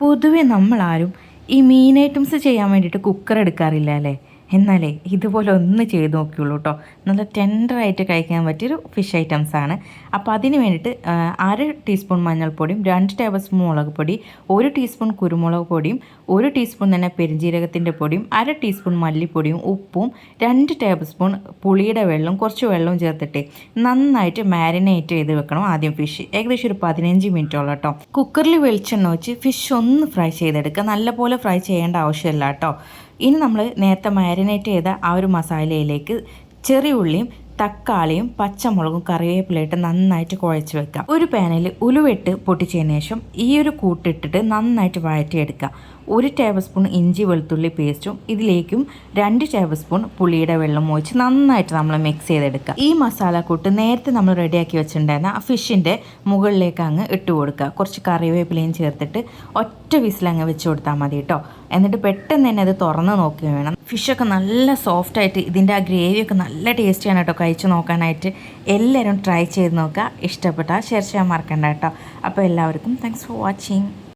പൊതുവെ നമ്മളാരും ഈ മീൻ ഐറ്റംസ് ചെയ്യാൻ വേണ്ടിയിട്ട് കുക്കർ എടുക്കാറില്ല അല്ലേ? എന്നാലേ ഇതുപോലെ ഒന്ന് ചെയ്ത് നോക്കിയുള്ളൂ കേട്ടോ നല്ല ടെൻഡറായിട്ട് കഴിക്കാൻ പറ്റിയൊരു ഫിഷ് ഐറ്റംസ് ആണ്. അപ്പോൾ അതിന് വേണ്ടിയിട്ട് അര ടീസ്പൂൺ മഞ്ഞൾപ്പൊടിയും രണ്ട് ടേബിൾ സ്പൂൺ മുളക് പൊടി ഒരു ടീസ്പൂൺ കുരുമുളക് പൊടിയും ഒരു ടീസ്പൂൺ തന്നെ പെരുംജീരകത്തിന്റെ പൊടിയും അര ടീസ്പൂൺ മല്ലിപ്പൊടിയും ഉപ്പും രണ്ട് ടേബിൾ സ്പൂൺ പുളിയുടെ വെള്ളവും കുറച്ച് വെള്ളവും ചേർത്തിട്ട് നന്നായിട്ട് മാരിനേറ്റ് ചെയ്ത് വെക്കണം ആദ്യം ഫിഷ്. ഏകദേശം ഒരു പതിനഞ്ച് മിനിറ്റോളം കേട്ടോ കുക്കറിൽ വെളിച്ചെണ്ണ വെച്ച് ഫിഷ് ഒന്ന് ഫ്രൈ ചെയ്തെടുക്കുക. നല്ലപോലെ ഫ്രൈ ചെയ്യേണ്ട ആവശ്യമില്ല കേട്ടോ ഇനി നമ്മൾ നേരത്തെ മാരിനേറ്റ് ചെയ്ത ആ ഒരു മസാലയിലേക്ക് ചെറിയ ഉള്ളിയും തക്കാളിയും പച്ചമുളകും കറിവേപ്പിലയിട്ട് നന്നായിട്ട് കുഴച്ച് വെക്കാം. ഒരു പാനിൽ ഉലുവെട്ട് പൊട്ടിച്ചതിന് ശേഷം ഈ ഒരു കൂട്ടിട്ടിട്ട് നന്നായിട്ട് വഴറ്റിയെടുക്കുക ഒരു ടേബിൾ സ്പൂൺ ഇഞ്ചി വെളുത്തുള്ളി പേസ്റ്റും ഇതിലേക്കും രണ്ട് ടേബിൾ സ്പൂൺ പുളിയുടെ വെള്ളം ഒഴിച്ച് നന്നായിട്ട് നമ്മൾ മിക്സ് ചെയ്തെടുക്കുക. ഈ മസാലക്കൂട്ട് നേരത്തെ നമ്മൾ റെഡിയാക്കി വെച്ചിട്ടുണ്ടായിരുന്ന ആ ഫിഷിന്റെ മുകളിലേക്ക് അങ്ങ് ഇട്ട് കൊടുക്കുക. കുറച്ച് കറിവേപ്പിലയും ചേർത്തിട്ട് ഒറ്റ വിസിലങ്ങ് വെച്ച് കൊടുത്താൽ മതി കേട്ടോ എന്നിട്ട് പെട്ടെന്ന് തന്നെ അത് തുറന്ന് നോക്കുകയും വേണം. ഫിഷൊക്കെ നല്ല സോഫ്റ്റ് ആയിട്ട് ഇതിന്റെ ആ ഗ്രേവിയൊക്കെ നല്ല ടേസ്റ്റിയാണ് കേട്ടോ കഴിച്ച് നോക്കാനായിട്ട്. എല്ലാവരും ട്രൈ ചെയ്ത് നോക്കുക. ഇഷ്ടപ്പെട്ടാൽ ഷെയർ ചെയ്യാൻ മറക്കണ്ട കേട്ടോ അപ്പോൾ എല്ലാവർക്കും താങ്ക്സ് ഫോർ വാച്ചിങ്